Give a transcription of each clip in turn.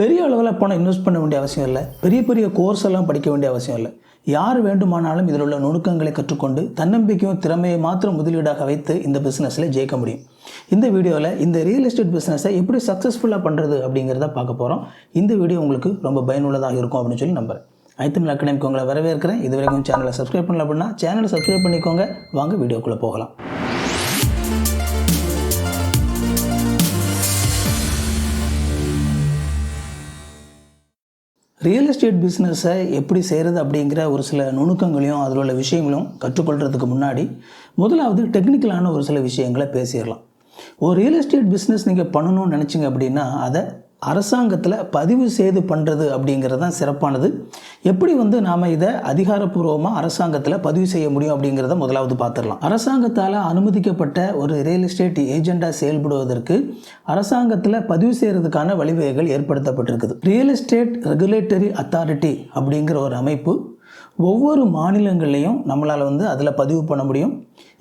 பெரிய அளவில் பணம் இன்வெஸ்ட் பண்ண வேண்டிய அவசியம் இல்லை. பெரிய பெரிய கோர்ஸ் எல்லாம் படிக்க வேண்டிய அவசியம் இல்லை. யார் வேண்டுமானாலும் இதில் உள்ள நுணுக்கங்களை கற்றுக்கொண்டு தன்னம்பிக்கையும் திறமையை மாத்திரம் முதலீடாக வைத்து இந்த பிஸ்னஸில் ஜெயிக்க முடியும். இந்த வீடியோவில் இந்த ரியல் எஸ்டேட் பிஸ்னஸை எப்படி சக்ஸஸ்ஃபுல்லாக பண்ணுறது அப்படிங்கிறத பார்க்க போகிறோம் இந்த வீடியோ உங்களுக்கு ரொம்ப பயனுள்ளதாக இருக்கும் அப்படின்னு சொல்லி நம்புகிறேன் ஐத்தமிழ் அகாடமிக்கு உங்களை வரவேற்கிறேன். இது வரைக்கும் சேனலை சப்ஸ்கிரைப் பண்ணல அப்படின்னா சேனலை சப்ஸ்கிரைப் பண்ணிக்கோங்க. வாங்க வீடியோக்குள்ளே போகலாம். ரியல் எஸ்டேட் பிஸ்னஸை எப்படி செய்கிறது அப்படிங்கிற ஒரு சில நுணுக்கங்களையும் அதில் உள்ள விஷயங்களும் கற்றுக்கொள்கிறதுக்கு முன்னாடி முதலாவது டெக்னிக்கலான ஒரு சில விஷயங்களை பேசிடலாம். ஒரு ரியல் எஸ்டேட் பிஸ்னஸ் நீங்கள் பண்ணணும்னு நினச்சிங்க அப்படின்னா அதை அரசாங்கத்தில் பதிவு செய்து பண்ணுறது அப்படிங்கிறது தான் சிறப்பானது. எப்படி வந்து நாம் இதை அதிகாரப்பூர்வமாக அரசாங்கத்தில் பதிவு செய்ய முடியும் அப்படிங்கிறத முதலாவது பார்த்துடலாம். அரசாங்கத்தால் அனுமதிக்கப்பட்ட ஒரு ரியல் எஸ்டேட் ஏஜெண்டாக செயல்படுவதற்கு அரசாங்கத்தில் பதிவு செய்கிறதுக்கான வழிவகைகள் ஏற்படுத்தப்பட்டிருக்குது. ரியல் எஸ்டேட் ரெகுலேட்டரி அத்தாரிட்டி அப்படிங்கிற ஒரு அமைப்பு ஒவ்வொரு மாநிலங்கள்லையும் நம்மளால் வந்து அதில் பதிவு பண்ண முடியும்.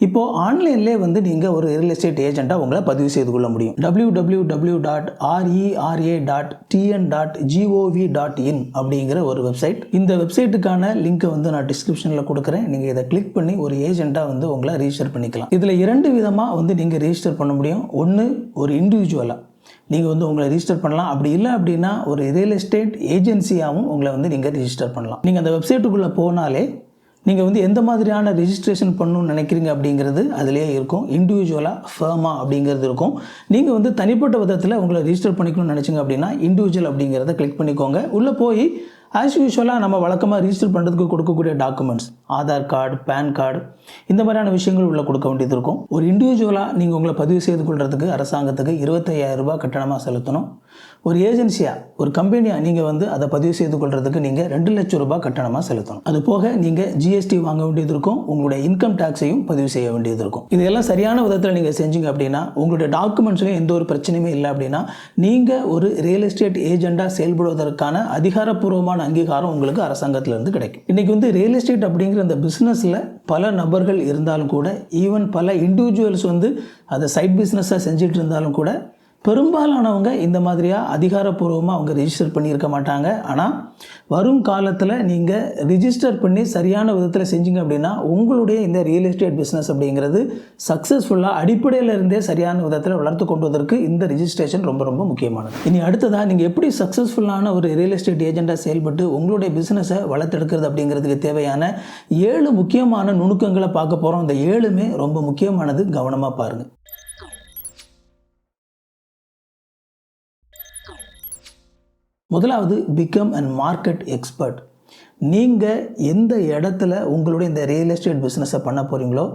இப்போது ஆன்லைன்லேயே வந்து நீங்கள் ஒரு ரியல் எஸ்டேட் ஏஜெண்ட்டாக உங்களை பதிவு செய்து கொள்ள முடியும். W W W dot RERA dot TN dot GOV dot in அப்படிங்கிற ஒரு வெப்சைட் இந்த வெப்சைட்டுக்கான லிங்க்கை வந்து நான் டிஸ்கிரிப்ஷனில் கொடுக்குறேன். நீங்கள் இதை கிளிக் பண்ணி ஒரு ஏஜெண்ட்டாக வந்து உங்களை ரிஜிஸ்டர் பண்ணிக்கலாம். இதில் இரண்டு விதமாக வந்து நீங்கள் ரிஜிஸ்டர் பண்ண முடியும். ஒன்று ஒரு இண்டிவிஜுவலாக நீங்கள் வந்து உங்களை ரிஜிஸ்டர் பண்ணலாம். அப்படி இல்லை அப்படின்னா ஒரு ரியல் எஸ்டேட் ஏஜென்சியாகவும் உங்களை வந்து நீங்கள் ரிஜிஸ்டர் பண்ணலாம். நீங்கள் அந்த வெப்சைட்டுக்குள்ளே போனாலே நீங்கள் வந்து எந்த மாதிரியான ரிஜிஸ்ட்ரேஷன் பண்ணணும்னு நினைக்கிறீங்க அப்படிங்கிறது அதிலே இருக்கும். இண்டிவிஜுவலாக ஃபேமா அப்படிங்கிறது இருக்கும். நீங்கள் வந்து தனிப்பட்ட விதத்தில் உங்களை ரிஜிஸ்டர் பண்ணிக்கணும்னு நினச்சிங்க அப்படின்னா இண்டிவிஜுவல் அப்படிங்கிறத கிளிக் பண்ணிக்கோங்க. உள்ளே போய் ஆஸ் யூஷுவலாக நம்ம வழக்கமாக ரிஜிஸ்டர் பண்ணுறதுக்கு கொடுக்கக்கூடிய documents Aadhaar card PAN card இந்த மாதிரியான விஷயங்கள் உள்ளே கொடுக்க வேண்டியது இருக்கும். ஒரு இண்டிவிஜுவலாக நீங்கள் உங்களை பதிவு செய்து கொள்கிறதுக்கு அரசாங்கத்துக்கு இருபத்தையாயிரம் ரூபாய் கட்டணமாக செலுத்தணும். ஒரு ஏஜென்சியாக ஒரு கம்பெனியாக நீங்கள் வந்து அதை பதிவு செய்து கொள்கிறதுக்கு நீங்கள் ரெண்டு லட்சம் ரூபாய் கட்டணமாக செலுத்தணும். அது போக நீங்கள் ஜிஎஸ்டி வாங்க வேண்டியது இருக்கும். உங்களுடைய இன்கம் டேக்ஸையும் பதிவு செய்ய வேண்டியது இருக்கும். இதெல்லாம் சரியான விதத்தில் நீங்கள் செஞ்சீங்க அப்படின்னா உங்களுடைய டாக்குமெண்ட்ஸ்லையும் எந்த ஒரு பிரச்சனையுமே இல்லை அப்படின்னா நீங்கள் ஒரு ரியல் எஸ்டேட் ஏஜெண்டாக செயல்படுவதற்கான அதிகாரப்பூர்வமான அங்கீகாரம் உங்களுக்கு அரசாங்கத்திலிருந்து கிடைக்கும். இன்றைக்கி வந்து ரியல் எஸ்டேட் அப்படிங்கிற அந்த பிஸ்னஸில் பல நபர்கள் இருந்தாலும் கூட ஈவன் பல இண்டிவிஜுவல்ஸ் வந்து அதை சைட் பிஸ்னஸாக செஞ்சுட்டு இருந்தாலும் கூட பெரும்பாலானவங்க இந்த மாதிரியாக அதிகாரப்பூர்வமாக அவங்க ரிஜிஸ்டர் பண்ணியிருக்க மாட்டாங்க. ஆனால் வரும் காலத்தில் நீங்கள் ரிஜிஸ்டர் பண்ணி சரியான விதத்தில் செஞ்சீங்க அப்படின்னா உங்களுடைய இந்த ரியல் எஸ்டேட் பிஸ்னஸ் அப்படிங்கிறது சக்ஸஸ்ஃபுல்லாக அடிப்படையில் இருந்தே சரியான விதத்தில் வளர்த்து கொண்டு வதற்கு இந்த ரிஜிஸ்ட்ரேஷன் ரொம்ப ரொம்ப முக்கியமானது. இனி அடுத்ததாக நீங்கள் எப்படி சக்ஸஸ்ஃபுல்லான ஒரு ரியல் எஸ்டேட் ஏஜெண்டாக செயல்பட்டு உங்களுடைய பிஸ்னஸை வளர்த்தெடுக்கிறது அப்படிங்கிறதுக்கு தேவையான ஏழு முக்கியமான நுணுக்கங்களை பார்க்க போகிறோம் இந்த ஏழுமே ரொம்ப முக்கியமானது. கவனமாக பாருங்கள் முதலாவது பிகம் அண்ட் மார்க்கெட் எக்ஸ்பர்ட் நீங்கள் எந்த இடத்துல உங்களுடைய இந்த ரியல் எஸ்டேட் பிஸ்னஸை பண்ண போகிறீங்களோ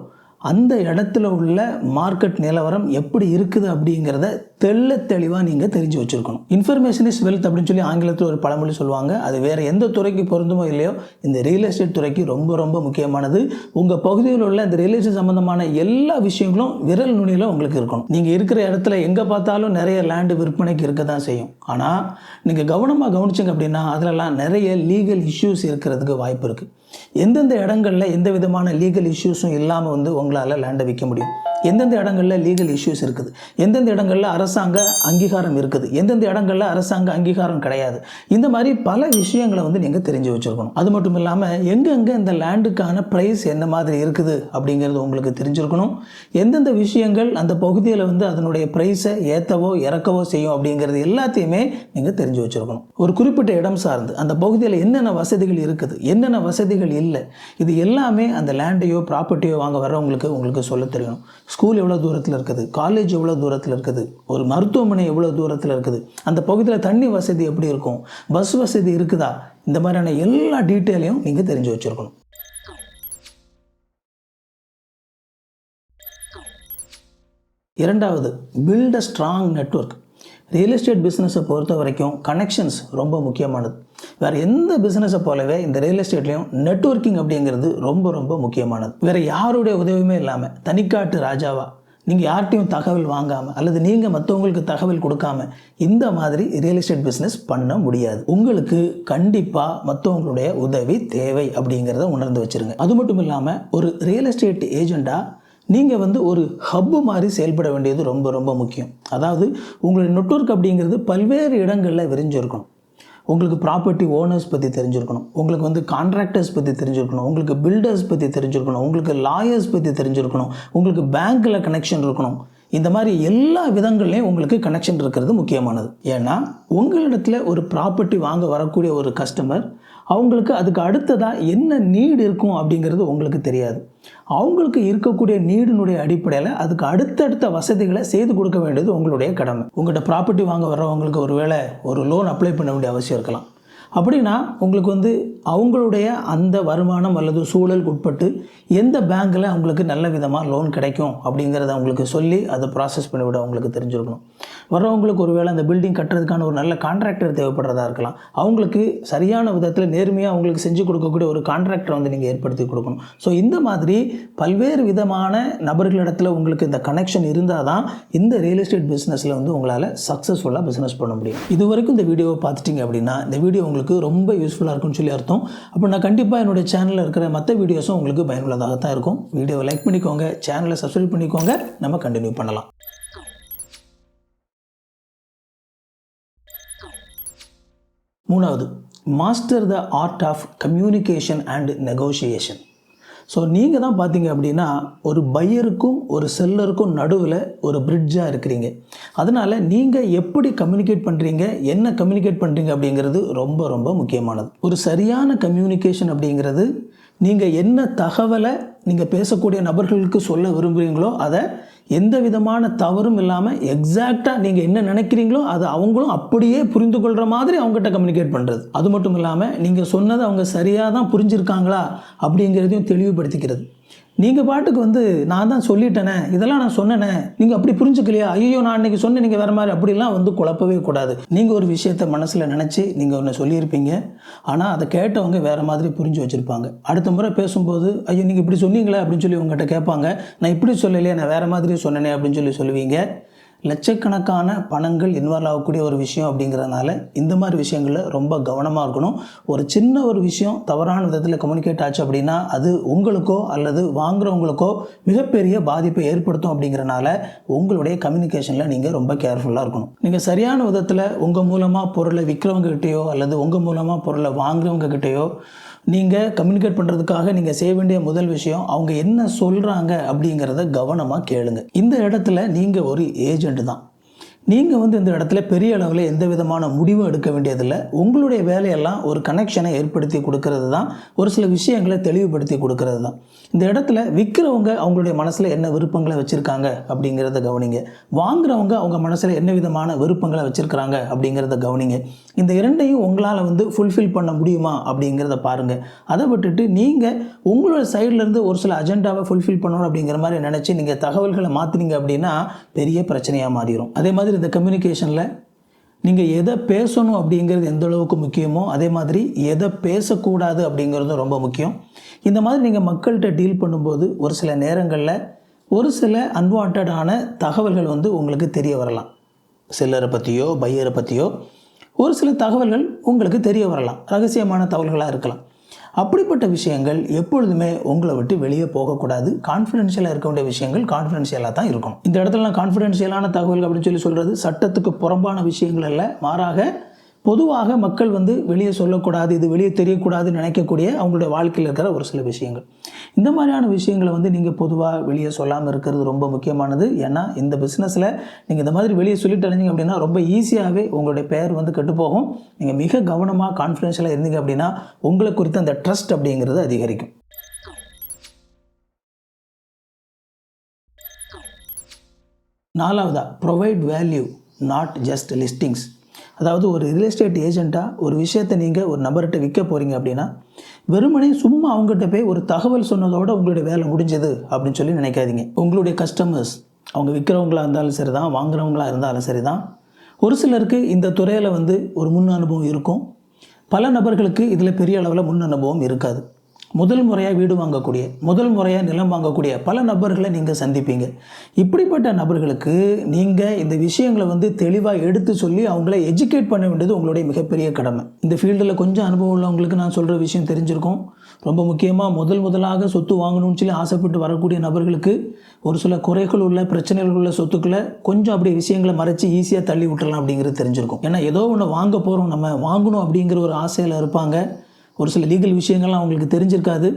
அந்த இடத்துல உள்ள மார்க்கெட் நிலவரம் எப்படி இருக்குது அப்படிங்கிறத தெள்ள தெளிவாக நீங்கள் தெரிஞ்சு வச்சுருக்கணும். இன்ஃபர்மேஷன் இஸ் வெல்த் அப்படின்னு சொல்லி ஆங்கிலத்தில் ஒரு பழமொழி சொல்லுவாங்க. அது வேறு எந்த துறைக்கு பொருந்துமோ இல்லையோ இந்த ரியல் எஸ்டேட் துறைக்கு ரொம்ப ரொம்ப முக்கியமானது. உங்கள் பகுதியில் உள்ள இந்த ரியல் எஸ்டேட் சம்மந்தமான எல்லா விஷயங்களும் விரல் நுனியில் உங்களுக்கு இருக்கணும். நீங்கள் இருக்கிற இடத்துல எங்கே பார்த்தாலும் நிறைய லேண்டு விற்பனைக்கு இருக்க தான் செய்யும். ஆனால் நீங்கள் கவனமாக கவனிச்சிங்க அப்படின்னா அதிலலாம் நிறைய லீகல் இஷ்யூஸ் இருக்கிறதுக்கு வாய்ப்பு இருக்குது எந்தெந்த இடங்களில் எந்த விதமான லீகல் இஷ்யூஸும் இல்லாமல் வந்து உங்களால் லேண்டை விற்க முடியும்? எந்தெந்த இடங்களில் லீகல் இஷ்யூஸ் இருக்குது? எந்தெந்த இடங்களில் அரசாங்க அங்கீகாரம் இருக்குது? எந்தெந்த இடங்களில் அரசாங்க அங்கீகாரம் கிடையாது? இந்த மாதிரி பல விஷயங்களை வந்து நீங்கள் தெரிஞ்சு வச்சுருக்கணும். அது மட்டும் இல்லாமல் எங்கெங்கே இந்த லேண்டுக்கான ப்ரைஸ் என்ன மாதிரி இருக்குது அப்படிங்கிறது உங்களுக்கு தெரிஞ்சிருக்கணும். எந்தெந்த விஷயங்கள் அந்த பகுதியில் வந்து அதனுடைய ப்ரைஸை ஏற்றவோ இறக்கவோ செய்யும் அப்படிங்கிறது எல்லாத்தையுமே நீங்கள் தெரிஞ்சு வச்சுருக்கணும். ஒரு குறிப்பிட்ட இடம் சார்ந்து அந்த பகுதியில் என்னென்ன வசதிகள் இருக்குது? என்னென்ன வசதிகள் இல்லை? இது எல்லாமே அந்த லேண்டையோ ப்ராப்பர்ட்டியோ வாங்க வர்றவங்களுக்கு உங்களுக்கு சொல்ல தெரியணும். ஸ்கூல் எவ்வளோ தூரத்தில் இருக்குது? காலேஜ் எவ்வளோ தூரத்தில் இருக்குது? ஒரு மருத்துவமனை எவ்வளோ தூரத்தில் இருக்குது? அந்த பகுதியில் தண்ணி வசதி எப்படி இருக்கும்? பஸ் வசதி இருக்குதா? இந்த மாதிரியான எல்லா டீட்டெயிலையும் நீங்கள் தெரிஞ்சு வச்சுருக்கணும். இரண்டாவது build a strong network real estate பிஸ்னஸை பொறுத்த வரைக்கும் கனெக்ஷன்ஸ் ரொம்ப முக்கியமானது. வேறு எந்த பிஸ்னஸை போலவே இந்த ரியல் எஸ்டேட்லேயும் நெட்வொர்க்கிங் அப்படிங்கிறது ரொம்ப ரொம்ப முக்கியமானது. வேறு யாருடைய உதவியுமே இல்லாமல் தனிக்காட்டு ராஜாவா நீங்கள் யார்கிட்டையும் தகவல் வாங்காமல் அல்லது நீங்கள் மற்றவங்களுக்கு தகவல் கொடுக்காம இந்த மாதிரி ரியல் எஸ்டேட் பிஸ்னஸ் பண்ண முடியாது. உங்களுக்கு கண்டிப்பாக மற்றவங்களுடைய உதவி தேவை அப்படிங்கிறத உணர்ந்து வச்சுருங்க. அது மட்டும் இல்லாமல் ஒரு ரியல் எஸ்டேட் ஏஜெண்ட்டாக நீங்கள் வந்து ஒரு ஹப்பு மாதிரி செயல்பட வேண்டியது ரொம்ப ரொம்ப முக்கியம். அதாவது உங்களுடைய நெட்வொர்க் அப்படிங்கிறது பல்வேறு இடங்களில் விரிஞ்சிருக்கணும். உங்களுக்கு ப்ராப்பர்ட்டி ஓனர்ஸ் பற்றி தெரிஞ்சிருக்கணும். உங்களுக்கு வந்து கான்ட்ராக்டர்ஸ் பற்றி தெரிஞ்சிருக்கணும். உங்களுக்கு பில்டர்ஸ் பற்றி தெரிஞ்சிருக்கணும். உங்களுக்கு லாயர்ஸ் பற்றி தெரிஞ்சிருக்கணும். உங்களுக்கு பேங்க்கில் கனெக்ஷன் இருக்கணும். இந்த மாதிரி எல்லா விதங்கள்லையும் உங்களுக்கு கனெக்ஷன் இருக்கிறது முக்கியமானது. ஏன்னா உங்களிடத்துல ஒரு ப்ராப்பர்ட்டி வாங்க வரக்கூடிய ஒரு கஸ்டமர் அவங்களுக்கு அதுக்கு அடுத்ததாக என்ன நீடு இருக்கும் அப்படிங்கிறது உங்களுக்கு தெரியாது. அவங்களுக்கு இருக்கக்கூடிய நீடினுடைய அடிப்படையில் அதுக்கு அடுத்தடுத்த வசதிகளை செய்து கொடுக்க வேண்டியது உங்களுடைய கடமை. உங்கள்கிட்ட ப்ராப்பர்ட்டி வாங்க வர்றவங்களுக்கு ஒரு வேளை ஒரு லோன் அப்ளை பண்ண வேண்டிய அவசியம் இருக்கலாம். அப்படின்னா உங்களுக்கு வந்து அவங்களுடைய அந்த வருமானம் அல்லது சூழலுக்கு உட்பட்டு எந்த பேங்க்கில் அவங்களுக்கு நல்ல விதமாக லோன் கிடைக்கும் அப்படிங்கிறத அவங்களுக்கு சொல்லி அதை ப்ராசஸ் பண்ணிவிட அவங்களுக்கு தெரிஞ்சிருக்கணும். வர்றவங்களுக்கு ஒருவேளை அந்த பில்டிங் கட்டுறதுக்கான ஒரு நல்ல கான்ட்ராக்டர் தேவைப்படுறதா இருக்கலாம். அவங்களுக்கு சரியான விதத்தில் நேர்மையாக அவங்களுக்கு செஞ்சு கொடுக்கக்கூடிய ஒரு கான்ட்ராக்டரை வந்து நீங்கள் ஏற்படுத்தி கொடுக்கணும். ஸோ இந்த மாதிரி பல்வேறு விதமான நபர்களிடத்தில் உங்களுக்கு இந்த கனெக்ஷன் இருந்தால் தான் இந்த ரியல் எஸ்டேட் பிஸ்னஸில் வந்து உங்களால் சக்ஸஸ்ஃபுல்லாக பிஸ்னஸ் பண்ண முடியும். இது வரைக்கும் இந்த வீடியோவை பார்த்துட்டிங்க அப்படின்னா இந்த வீடியோ உங்களுக்கு ரொம்ப யூஸ்ஃபுல்லாக இருக்கும்னு சொல்லி அர்த்தம். அப்போ நான் கண்டிப்பாக என்னுடைய சேனலில் இருக்கிற மற்ற வீடியோஸும் உங்களுக்கு பயனுள்ளதாக தான் இருக்கும் வீடியோவை லைக் பண்ணிக்கோங்க. சேனலை சப்ஸ்கிரைப் பண்ணிக்கோங்க. நம்ம கண்டினியூ பண்ணலாம். மூணாவது master the art of communication and negotiation so நீங்கள் தான் பார்த்தீங்க அப்படின்னா ஒரு பையருக்கும் ஒரு செல்லருக்கும் நடுவில் ஒரு பிரிட்ஜாக இருக்கிறீங்க. அதனால் நீங்கள் எப்படி கம்யூனிகேட் பண்ணுறீங்க என்ன கம்யூனிகேட் பண்ணுறீங்க அப்படிங்கிறது ரொம்ப ரொம்ப முக்கியமானது. ஒரு சரியான கம்யூனிகேஷன் அப்படிங்கிறது நீங்கள் என்ன தகவலை நீங்கள் பேசக்கூடிய நபர்களுக்கு சொல்ல விரும்புகிறீங்களோ அதை எந்த விதமான தவறும் இல்லாமல் எக்ஸாக்டாக நீங்கள் என்ன நினைக்கிறீங்களோ அதை அவங்களும் அப்படியே புரிந்து கொள்கிற மாதிரி அவங்ககிட்ட கம்யூனிகேட் பண்ணுறது அது மட்டும் இல்லாமல் நீங்கள் சொன்னதை அவங்க சரியாக தான் புரிஞ்சிருக்காங்களா அப்படிங்கிறதையும் தெளிவுபடுத்திக்கிறது. நீங்கள் பாட்டுக்கு வந்து நான் தான் சொல்லிட்டேனே இதெல்லாம் நான் சொன்னேனே நீங்கள் அப்படி புரிஞ்சுக்கலையா? ஐயோ நான் அன்றைக்கி சொன்னேன் நீங்கள் வேறு மாதிரி அப்படிலாம் வந்து குழப்பவே கூடாது. நீங்கள் ஒரு விஷயத்தை மனசில் நினச்சி நீங்கள் ஒன்று சொல்லியிருப்பீங்க. ஆனால் அதை கேட்டவங்க வேறு மாதிரி புரிஞ்சு வச்சுருப்பாங்க. அடுத்த முறை பேசும்போது ஐயோ நீங்கள் இப்படி சொன்னீங்களே அப்படின்னு சொல்லி உங்கள்கிட்ட கேட்பாங்க. நான் இப்படி சொல்லலையே நான் வேறு மாதிரி சொன்னேனே அப்படின்னு சொல்லி சொல்லுவீங்க. லட்சக்கணக்கான பணங்கள் இன்வால்வ் ஆகக்கூடிய ஒரு விஷயம் அப்படிங்கிறதுனால இந்த மாதிரி விஷயங்களில் ரொம்ப கவனமாக இருக்கணும். ஒரு சின்ன ஒரு விஷயம் தவறான விதத்தில் கம்யூனிகேட் ஆச்சு அப்படின்னா அது உங்களுக்கோ அல்லது வாங்குறவங்களுக்கோ மிகப்பெரிய பாதிப்பை ஏற்படுத்தும் அப்படிங்கிறனால உங்களுடைய கம்யூனிகேஷனில் நீங்கள் ரொம்ப கேர்ஃபுல்லாக இருக்கணும். நீங்கள் சரியான விதத்தில் உங்கள் மூலமாக பொருளை விற்கிறவங்க கிட்டேயோ அல்லது உங்கள் மூலமாக பொருளை வாங்குறவங்க கிட்டேயோ நீங்கள் கம்யூனிகேட் பண்ணுறதுக்காக நீங்கள் செய்ய வேண்டிய முதல் விஷயம் அவங்க என்ன சொல்கிறாங்க அப்படிங்கிறத கவனமாக கேளுங்க. இந்த இடத்துல நீங்கள் ஒரு ஏஜெண்ட் தான். நீங்கள் வந்து இந்த இடத்துல பெரிய அளவில் எந்த விதமான முடிவும் எடுக்க வேண்டியதில்லை. உங்களுடைய வேலையெல்லாம் ஒரு கனெக்ஷனை ஏற்படுத்தி கொடுக்கறது தான். ஒரு சில விஷயங்களை தெளிவுபடுத்தி கொடுக்கறது தான். இந்த இடத்துல விற்கிறவங்க அவங்களுடைய மனசில் என்ன விருப்பங்களை வச்சுருக்காங்க அப்படிங்கிறத கவனிங்க. வாங்குறவங்க அவங்க மனசில் என்ன விதமான விருப்பங்களை வச்சுருக்கிறாங்க அப்படிங்கிறத கவனிங்க. இந்த இரண்டையும் உங்களால் வந்து ஃபுல்ஃபில் பண்ண முடியுமா அப்படிங்கிறத பாருங்கள் அதை விட்டுட்டு நீங்கள் உங்களோட சைட்லேருந்து ஒரு சில அஜெண்டாவை ஃபுல்ஃபில் பண்ணணும் அப்படிங்கிற மாதிரி நினச்சி நீங்கள் தகவல்களை மாற்றினீங்க அப்படின்னா பெரிய பிரச்சனையாக மாறிடும் அதே மாதிரி இந்த கம்யூனிகேஷனில் நீங்கள் எதை பேசணும் அப்படிங்கிறது எந்த அளவுக்கு முக்கியமோ அதே மாதிரி எதை பேசக்கூடாது அப்படிங்கிறதும் ரொம்ப முக்கியம். இந்த மாதிரி நீங்கள் மக்கள்கிட்ட டீல் பண்ணும்போது ஒரு சில நேரங்களில் ஒரு சில அன்வான்டான தகவல்கள் வந்து உங்களுக்கு தெரிய வரலாம். செல்லரை பற்றியோ பையரை பற்றியோ ஒரு சில தகவல்கள் உங்களுக்கு தெரிய வரலாம். ரகசியமான தகவல்களாக இருக்கலாம். அப்படிப்பட்ட விஷயங்கள் எப்பொழுதுமே உங்களை விட்டு வெளியே போகக்கூடாது. கான்ஃபிடென்ஷியலாக இருக்க வேண்டிய விஷயங்கள் கான்ஃபிடென்ஷியலாக தான் இருக்கும் இந்த இடத்துல கான்ஃபிடென்ஷியலான தகவல் அப்படின்னு சொல்லி சொல்கிறது சட்டத்துக்கு புறம்பான விஷயங்கள் அல்ல. மாறாக பொதுவாக மக்கள் வந்து வெளியே சொல்லக்கூடாது இது வெளியே தெரியக்கூடாதுன்னு நினைக்கக்கூடிய அவங்களுடைய வாழ்க்கையில் இருக்கிற ஒரு சில விஷயங்கள். இந்த மாதிரியான விஷயங்களை வந்து நீங்கள் பொதுவாக வெளியே சொல்லாமல் இருக்கிறது ரொம்ப முக்கியமானது. ஏன்னா இந்த பிஸ்னஸில் நீங்கள் இந்த மாதிரி வெளியே சொல்லிட்டு அடைஞ்சிங்க அப்படின்னா ரொம்ப ஈஸியாகவே உங்களுடைய பெயர் வந்து கெட்டுப்போகும் நீங்கள் மிக கவனமாக கான்ஃபிடென்ஷியலாக இருந்தீங்க அப்படின்னா உங்களை குறித்த அந்த ட்ரஸ்ட் அப்படிங்கிறது அதிகரிக்கும். நாலாவதா provide value not just listings அதாவது ஒரு ரியல் எஸ்டேட் ஏஜெண்ட்டாக ஒரு விஷயத்தை நீங்கள் ஒரு நபர்கிட்ட விற்க போகிறீங்க அப்படின்னா வெறுமனே சும்மா அவங்ககிட்ட போய் ஒரு தகவல் சொன்னதோட உங்களுடைய வேலை முடிஞ்சது அப்படின்னு சொல்லி நினைக்காதீங்க. உங்களுடைய கஸ்டமர்ஸ் அவங்க விற்கிறவங்களா இருந்தாலும் சரி தான் வாங்குறவங்களா இருந்தாலும் சரி தான் ஒரு சிலருக்கு இந்த துறையில் வந்து ஒரு முன் அனுபவம் இருக்கும். பல நபர்களுக்கு இதில் பெரிய அளவில் முன் அனுபவம் இருக்காது. முதல் முறையாக வீடு வாங்கக்கூடிய முதல் முறையாக நிலம் வாங்கக்கூடிய பல நபர்களை நீங்கள் சந்திப்பீங்க. இப்படிப்பட்ட நபர்களுக்கு நீங்கள் இந்த விஷயங்களை வந்து தெளிவாக எடுத்து சொல்லி அவங்கள எஜுகேட் பண்ண வேண்டியது உங்களுடைய மிகப்பெரிய கடமை. இந்த ஃபீல்டில் கொஞ்சம் அனுபவம் உள்ளவங்களுக்கு நான் சொல்கிற விஷயம் தெரிஞ்சிருக்கும். ரொம்ப முக்கியமாக முதல் முதலாக சொத்து வாங்கணும்னு சொல்லி ஆசைப்பட்டு வரக்கூடிய நபர்களுக்கு ஒரு சில குறைகள் உள்ள பிரச்சனைகள் உள்ள சொத்துக்களை கொஞ்சம் அப்படியே விஷயங்களை மறைச்சி ஈஸியாக தள்ளி விட்டுறலாம் அப்படிங்கிறது தெரிஞ்சிருக்கும். ஏன்னா ஏதோ ஒன்று வாங்க போகிறோம் நம்ம வாங்கணும் அப்படிங்கிற ஒரு ஆசையில் இருப்பாங்க. ஒரு சில லீகல் விஷயங்கள்லாம் அவங்களுக்கு தெரிஞ்சிருக்காது.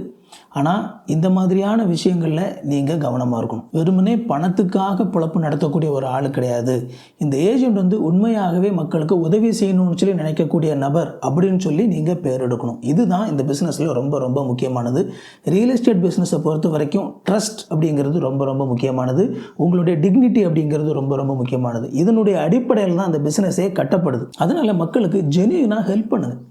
ஆனால் இந்த மாதிரியான விஷயங்களில் நீங்கள் கவனமாக இருக்கணும். வெறுமனே பணத்துக்காக பிழப்பு நடத்தக்கூடிய ஒரு ஆள் கிடையாது. இந்த ஏஜென்ட் வந்து உண்மையாகவே மக்களுக்கு உதவி செய்யணும்னு சொல்லி நினைக்கக்கூடிய நபர் அப்படின்னு சொல்லி நீங்கள் பேர் எடுக்கணும். இதுதான் இந்த பிஸ்னஸில் ரொம்ப ரொம்ப முக்கியமானது. ரியல் எஸ்டேட் பிஸ்னஸை பொறுத்த வரைக்கும் ட்ரஸ்ட் அப்படிங்கிறது ரொம்ப ரொம்ப முக்கியமானது. உங்களுடைய டிக்னிட்டி அப்படிங்கிறது ரொம்ப ரொம்ப முக்கியமானது. இதனுடைய அடிப்படையில் தான் அந்த பிஸ்னஸே கட்டப்படுது. அதனால் மக்களுக்கு ஜெனியூனாக ஹெல்ப் பண்ணுங்கள்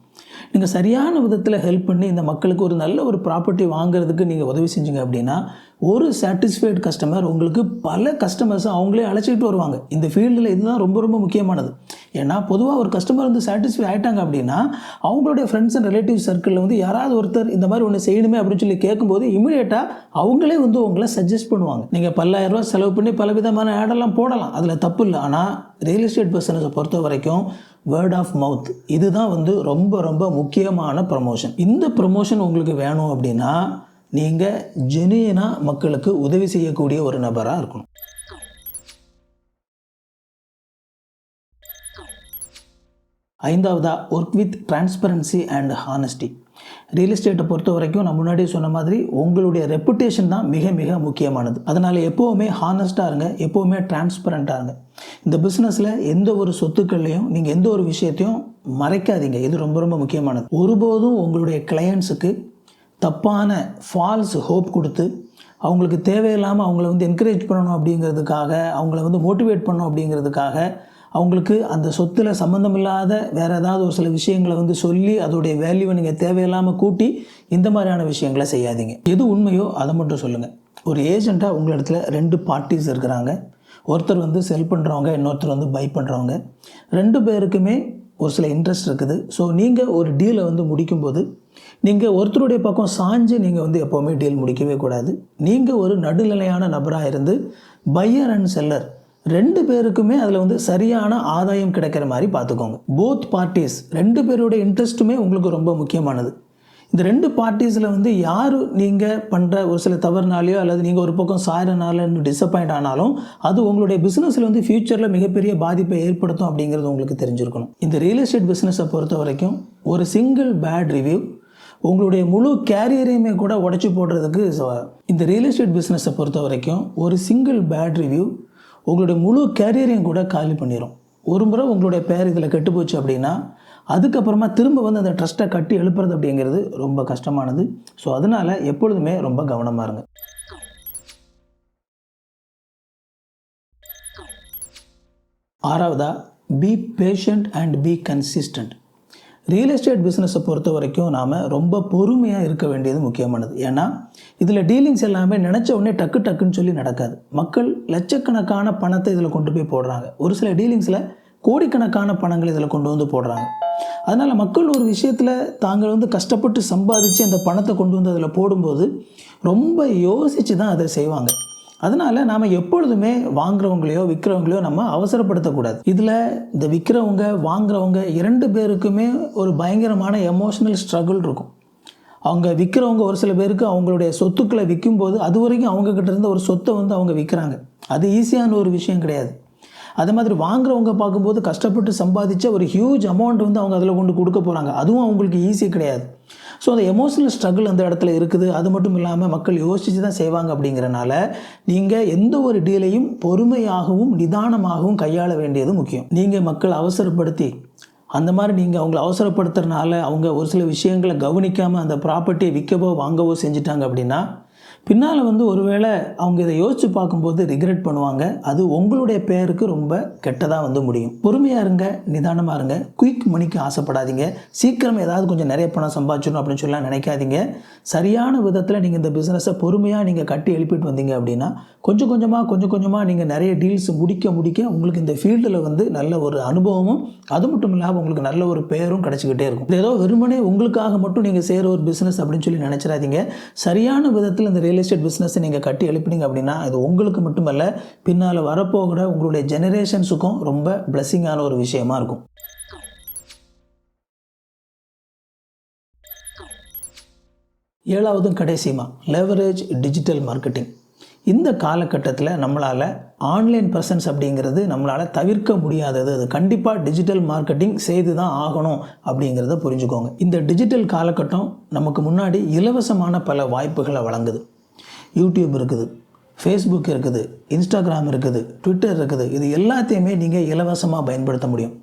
நீங்கள் சரியான விதத்தில் ஹெல்ப் பண்ணி இந்த மக்களுக்கு ஒரு நல்ல ஒரு ப்ராப்பர்ட்டி வாங்குறதுக்கு நீங்கள் உதவி செஞ்சீங்க அப்படின்னா ஒரு சாட்டிஸ்ஃபைடு கஸ்டமர் உங்களுக்கு பல கஸ்டமர்ஸை அவங்களே அழைச்சிட்டு வருவாங்க. இந்த ஃபீல்டில் இதுதான் ரொம்ப ரொம்ப முக்கியமானது. ஏன்னா பொதுவாக ஒரு கஸ்டமர் வந்து சாட்டிஸ்ஃபை ஆகிட்டாங்க அப்படின்னா அவங்களுடைய ஃப்ரெண்ட்ஸ் அண்ட் ரிலேட்டிவ் சர்க்கிளில் வந்து யாராவது ஒருத்தர் இந்த மாதிரி ஒன்று செய்யணுமே அப்படின்னு சொல்லி கேட்கும்போது இமீடியட்டாக அவங்களே வந்து உங்களை சஜஸ்ட் பண்ணுவாங்க. நீங்கள் பல்லாயிரம் செலவு பண்ணி பல விதமான ஆடெல்லாம் போடலாம். அதில் தப்பு இல்லை. ஆனால் ரியல் எஸ்டேட் பிஸ்னஸை பொறுத்த வரைக்கும் வேர்ட் ஆஃப் மவுத் இதுதான் வந்து ரொம்ப ரொம்ப முக்கியமான ப்ரமோஷன் இந்த ப்ரமோஷன் உங்களுக்கு வேணும் அப்படின்னா நீங்கள் ஜெனியனாக மக்களுக்கு உதவி செய்யக்கூடிய ஒரு நபராக இருக்கணும். ஐந்தாவதா work with transparency and honesty real எஸ்டேட்டை பொறுத்த வரைக்கும் நான் முன்னாடியே சொன்ன மாதிரி உங்களுடைய ரெப்புடேஷன் தான் மிக மிக முக்கியமானது. அதனால் எப்போவுமே ஹானஸ்ட்டாக இருங்க எப்போவுமே டிரான்ஸ்பரண்ட்டாக இருங்க. இந்த பிஸ்னஸில் எந்த ஒரு சொத்துக்கள்லையும் நீங்கள் எந்த ஒரு விஷயத்தையும் மறைக்காதீங்க. இது ரொம்ப ரொம்ப முக்கியமானது. ஒருபோதும் உங்களுடைய கிளையண்ட்ஸுக்கு தப்பான ஃபால்ஸ் ஹோப் கொடுத்து அவங்களுக்கு தேவையில்லாமல் அவங்கள வந்து என்கரேஜ் பண்ணணும் அப்படிங்கிறதுக்காக அவங்கள வந்து மோட்டிவேட் பண்ணணும் அப்படிங்கிறதுக்காக அவங்களுக்கு அந்த சொத்தில் சம்மந்தமில்லாத வேறு ஏதாவது ஒரு சில விஷயங்களை வந்து சொல்லி அதோடைய வேல்யூவை நீங்கள் தேவையில்லாமல் கூட்டி இந்த மாதிரியான விஷயங்களை செய்யாதீங்க. எது உண்மையோ அதை மட்டும் சொல்லுங்கள் ஒரு ஏஜெண்ட்டாக உங்களிடத்துல ரெண்டு பார்ட்டிஸ் இருக்கிறாங்க. ஒருத்தர் வந்து செல் பண்ணுறவங்க இன்னொருத்தர் வந்து பை பண்ணுறவங்க ரெண்டு பேருக்குமே ஒரு சில இன்ட்ரெஸ்ட் இருக்குது. ஸோ நீங்கள் ஒரு டீலை வந்து முடிக்கும்போது நீங்கள் ஒருத்தருடைய பக்கம் சாஞ்சு நீங்கள் வந்து எப்போவுமே டீல் முடிக்கவே கூடாது. நீங்கள் ஒரு நடுநிலையான நபராக இருந்து பையர் அண்ட் செல்லர் ரெண்டு பேருக்குமே அதில் வந்து சரியான ஆதாயம் கிடைக்கிற மாதிரி பார்த்துக்கோங்க. போத் பார்ட்டிஸ் ரெண்டு பேருடைய இன்ட்ரெஸ்ட்டுமே உங்களுக்கு ரொம்ப முக்கியமானது. இந்த ரெண்டு பார்ட்டிஸில் வந்து யார் நீங்கள் பண்ணுற ஒரு சில தவறுனாலையோ அல்லது நீங்கள் ஒரு பக்கம் சாயறனால டிசப்பாயிண்ட் ஆனாலும் அது உங்களுடைய பிஸ்னஸில் வந்து ஃப்யூச்சரில் மிகப்பெரிய பாதிப்பை ஏற்படுத்தும் அப்படிங்கிறது உங்களுக்கு தெரிஞ்சிருக்கணும். இந்த ரியல் எஸ்டேட் பிஸ்னஸை பொறுத்த வரைக்கும் ஒரு சிங்கிள் பேட் ரிவ்யூ உங்களுடைய முழு கேரியரையுமே கூட உடச்சி போடுறதுக்கு இந்த ரியல் எஸ்டேட் பிஸ்னஸை பொறுத்த வரைக்கும் ஒரு சிங்கிள் பேட் ரிவ்யூ உங்களுடைய முழு கேரியரையும் கூட காலி பண்ணிடும் ஒரு முறை உங்களுடைய பேர் இதில் கெட்டு போச்சு அப்படின்னா அதுக்கப்புறமா திரும்ப வந்து அந்த ட்ரஸ்ட்டை கட்டி எழுப்புறது அப்படிங்கிறது ரொம்ப கஷ்டமானது. ஸோ அதனால் எப்பொழுதுமே ரொம்ப கவனமாக இருங்க. ஆறாவதா be patient and be consistent real estate பிஸ்னஸை பொறுத்த வரைக்கும் நாம் ரொம்ப பொறுமையாக இருக்க வேண்டியது முக்கியமானது. ஏன்னா இதில் டீலிங்ஸ் எல்லாமே நினச்ச உடனே டக்கு டக்குன்னு சொல்லி நடக்காது. மக்கள் லட்சக்கணக்கான பணத்தை இதில் கொண்டு போய் போடுறாங்க. ஒரு சில டீலிங்ஸில் கோடிக்கணக்கான பணங்கள் இதில் கொண்டு வந்து போடுறாங்க. அதனால் மக்கள் ஒரு விஷயத்தில் தாங்கள் வந்து கஷ்டப்பட்டு சம்பாதிச்சு அந்த பணத்தை கொண்டு வந்து அதில் போடும்போது ரொம்ப யோசித்து தான் அதை செய்வாங்க. அதனால் நாம் எப்பொழுதுமே வாங்குறவங்களையோ விற்கிறவங்களையோ நம்ம அவசரப்படுத்தக்கூடாது. இதில் இந்த விற்கிறவங்க வாங்குறவங்க இரண்டு பேருக்குமே ஒரு பயங்கரமான எமோஷனல் ஸ்ட்ரகிள் இருக்கும். அவங்க விற்கிறவங்க ஒரு சில பேருக்கு அவங்களுடைய சொத்துக்களை விற்கும்போது அது வரைக்கும் அவங்கக்கிட்ட இருந்த ஒரு சொத்தை வந்து அவங்க விற்கிறாங்க அது ஈஸியான ஒரு விஷயம் கிடையாது. அதே மாதிரி வாங்குறவங்க பார்க்கும்போது கஷ்டப்பட்டு சம்பாதிச்ச ஒரு ஹியூஜ் அமௌண்ட் வந்து அவங்க அதில் கொண்டு கொடுக்க போகிறாங்க அதுவும் அவங்களுக்கு ஈஸி கிடையாது. ஸோ அந்த எமோஷனல் ஸ்ட்ரகிள் அந்த இடத்துல இருக்குது. அது மட்டும் இல்லாமல் மக்கள் யோசித்து தான் செய்வாங்க அப்படிங்கிறனால நீங்கள் எந்த ஒரு டீலையும் பொறுமையாகவும் நிதானமாகவும் கையாள வேண்டியது முக்கியம். நீங்கள் மக்கள் அவசரப்படுத்தி அந்த மாதிரி நீங்கள் அவங்கள அவசரப்படுத்துறதுனால அவங்க ஒரு சில விஷயங்களை கவனிக்காமல் அந்த ப்ராப்பர்ட்டியை விற்கவோ வாங்கவோ செஞ்சுட்டாங்க அப்படின்னா பின்னால் வந்து ஒருவேளை அவங்க இதை யோசித்து பார்க்கும்போது ரிக்ரெட் பண்ணுவாங்க. அது உங்களுடைய பேருக்கு ரொம்ப கெட்டதாக வந்து முடியும். பொறுமையாக இருங்க நிதானமாக இருங்க. குயிக் மணிக்கு ஆசைப்படாதீங்க. சீக்கிரம் ஏதாவது கொஞ்சம் நிறைய பணம் சம்பாதிச்சிடணும் அப்படின்னு சொல்லலாம் நினைக்காதீங்க. சரியான விதத்தில் நீங்கள் இந்த பிஸ்னஸை பொறுமையாக நீங்கள் கட்டி எழுப்பிட்டு வந்தீங்க அப்படின்னா கொஞ்சம் கொஞ்சமாக கொஞ்சம் கொஞ்சமாக நீங்கள் நிறைய டீல்ஸ் முடிக்க முடிக்க உங்களுக்கு இந்த ஃபீல்டில் வந்து நல்ல ஒரு அனுபவமும் அது மட்டும் இல்லாமல் உங்களுக்கு நல்ல ஒரு பேரும் கிடச்சிக்கிட்டே இருக்கும். ஏதோ வெறுமனே உங்களுக்காக மட்டும் நீங்கள் செய்கிற ஒரு பிஸ்னஸ் அப்படின்னு சொல்லி நினச்சிடாதீங்க. சரியான விதத்தில் இந்த ரியல் எஸ்டேட் பிஸ்னஸை நீங்கள் கட்டி எழுப்பினீங்க அப்படின்னா அது உங்களுக்கு மட்டுமல்ல பின்னால் வரப்போகிற உங்களுடைய ஜெனரேஷன்ஸுக்கும் ரொம்ப பிளெஸ்ஸிங்கான ஒரு விஷயமா இருக்கும். ஏழாவதும் கடைசியுமா லெவரேஜ் டிஜிட்டல் மார்க்கெட்டிங் இந்த காலகட்டத்தில் நம்மளால் ஆன்லைன் பர்சன்ஸ் அப்படிங்கிறது நம்மளால் தவிர்க்க முடியாதது. அது கண்டிப்பாக டிஜிட்டல் மார்க்கெட்டிங் செய்து தான் ஆகணும் அப்படிங்கிறத புரிஞ்சுக்கோங்க. இந்த டிஜிட்டல் காலகட்டம் நமக்கு முன்னாடி இலவசமான பல வாய்ப்புகளை வழங்குது. யூடியூப் இருக்குது ஃபேஸ்புக் இருக்குது இன்ஸ்டாகிராம் இருக்குது ட்விட்டர் இருக்குது. இது எல்லாத்தையுமே நீங்கள் இலவசமாக பயன்படுத்த முடியும்.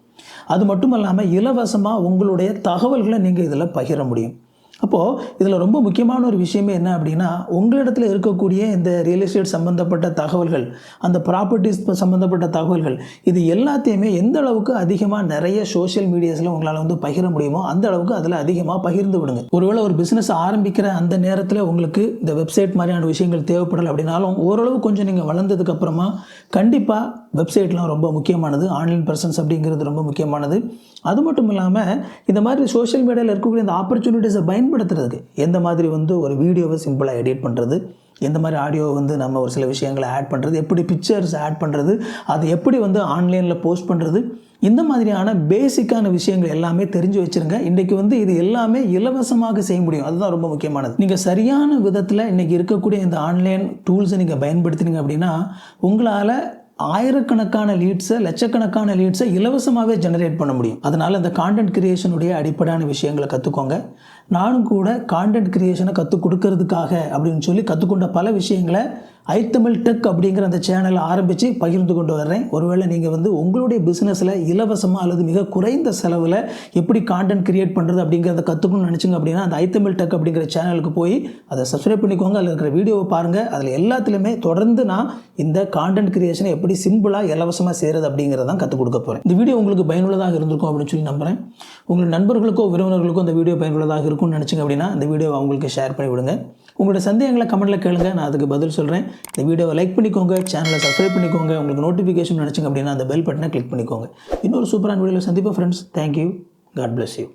அது மட்டும் இல்லாமல் இலவசமாக உங்களுடைய தகவல்களை நீங்கள் இதில் பகிர முடியும். அப்போது இதில் ரொம்ப முக்கியமான ஒரு விஷயமே என்ன அப்படின்னா உங்களிடத்தில் இருக்கக்கூடிய இந்த ரியல் எஸ்டேட் சம்மந்தப்பட்ட தகவல்கள் அந்த ப்ராப்பர்ட்டிஸ் சம்மந்தப்பட்ட தகவல்கள் இது எல்லாத்தையுமே எந்த அளவுக்கு அதிகமாக நிறைய சோஷியல் மீடியாஸில் உங்களால் வந்து பகிர முடியுமோ அந்த அளவுக்கு அதில் அதிகமாக பகிர்ந்து விடுங்க. ஒருவேளை ஒரு பிஸ்னஸ் ஆரம்பிக்கிற அந்த நேரத்தில் உங்களுக்கு இந்த வெப்சைட் மாதிரியான விஷயங்கள் தேவைப்படலை அப்படின்னாலும் ஓரளவு கொஞ்சம் நீங்கள் வளர்ந்ததுக்கப்புறமா கண்டிப்பாக வெப்சைட்லாம் ரொம்ப முக்கியமானது. ஆன்லைன் பர்சன்ஸ் அப்படிங்கிறது ரொம்ப முக்கியமானது. அது மட்டும் இல்லாமல் இந்த மாதிரி சோஷியல் மீடியாவில் இருக்கக்கூடிய இந்த ஆப்பர்ச்சுனிட்டிஸை பயன்படுத்துறதுக்கு. எந்த மாதிரி வந்து ஒரு வீடியோவை சிம்பிளாக எடிட் பண்ணுறது எந்த மாதிரி ஆடியோவை வந்து நம்ம ஒரு சில விஷயங்களை ஆட் பண்ணுறது எப்படி பிக்சர்ஸ் ஆட் பண்ணுறது அது எப்படி வந்து ஆன்லைனில் போஸ்ட் பண்ணுறது இந்த மாதிரியான பேசிக்கான விஷயங்கள் எல்லாமே தெரிஞ்சு வச்சுருங்க. இன்றைக்கி வந்து இது எல்லாமே இலவசமாக செய்ய முடியும். அதுதான் ரொம்ப முக்கியமானது. நீங்கள் சரியான விதத்தில் இன்றைக்கி இருக்கக்கூடிய இந்த ஆன்லைன் டூல்ஸை நீங்கள் பயன்படுத்தினீங்க அப்படின்னா உங்களால் ஆயிரக்கணக்கான லீட்ஸை லட்சக்கணக்கான லீட்ஸை இலவசமாகவே ஜெனரேட் பண்ண முடியும். அதனால் இந்த கான்டென்ட் கிரியேஷனுடைய அடிப்படையான விஷயங்களை கற்றுக்கோங்க நானும் கூட கான்டென்ட் கிரியேஷனை கற்றுக் கொடுக்கறதுக்காக அப்படின்னு சொல்லி கற்றுக்கொண்ட பல விஷயங்களை ஐத்தமிழ் டெக் அப்படிங்கிற அந்த சேனலை ஆரம்பித்து பகிர்ந்து கொண்டு வர்றேன். ஒருவேளை நீங்கள் வந்து உங்களுடைய பிஸ்னஸில் இலவசமாக அல்லது மிக குறைந்த செலவில் எப்படி கான்டென்ட் கிரியேட் பண்ணுறது அப்படிங்கிறத கற்றுக்கணும்னு நினச்சிங்க அப்படின்னா அந்த ஐத்தமிழ் டெக் அப்படிங்கிற சேனலுக்கு போய் அதை சப்ஸ்கிரைப் பண்ணிக்கோங்க. அதில் இருக்கிற வீடியோவை பாருங்கள் அதில் எல்லாத்துலேயுமே தொடர்ந்து நான் இந்த கான்டென்ட் கிரியேஷனை எப்படி சிம்பிளாக இலவசமாக செய்கிறது அப்படிங்கிறதான் கற்றுக் கொடுக்க போகிறேன் இந்த வீடியோ உங்களுக்கு பயனுள்ளதாக இருந்திருக்கும் அப்படின்னு சொல்லி நம்புகிறேன் உங்கள் நண்பர்களுக்கோ உறவினர்களுக்கோ இந்த வீடியோ பயனுள்ளதாக இருக்கும்னு நினச்சிங்க அப்படின்னா இந்த வீடியோவை அவங்களுக்கு ஷேர் பண்ணி விடுங்க உங்களோட சந்தேகங்களை கமெண்ட்டில் கேளுங்க. நான் அதுக்கு பதில் சொல்கிறேன் இந்த வீடியோவை லைக் பண்ணிக்கோங்க. சேனலை சப்ஸ்கிரைப் பண்ணிக்கோங்க. உங்களுக்கு நோட்டிஃபிகேஷன் நினச்சிங்க அப்படின்னா அந்த பெல் பட்டனை கிளிக் பண்ணிக்கோங்க. இன்னொரு சூப்பரான வீடியோவில் சந்திப்போம் friends thank you God bless you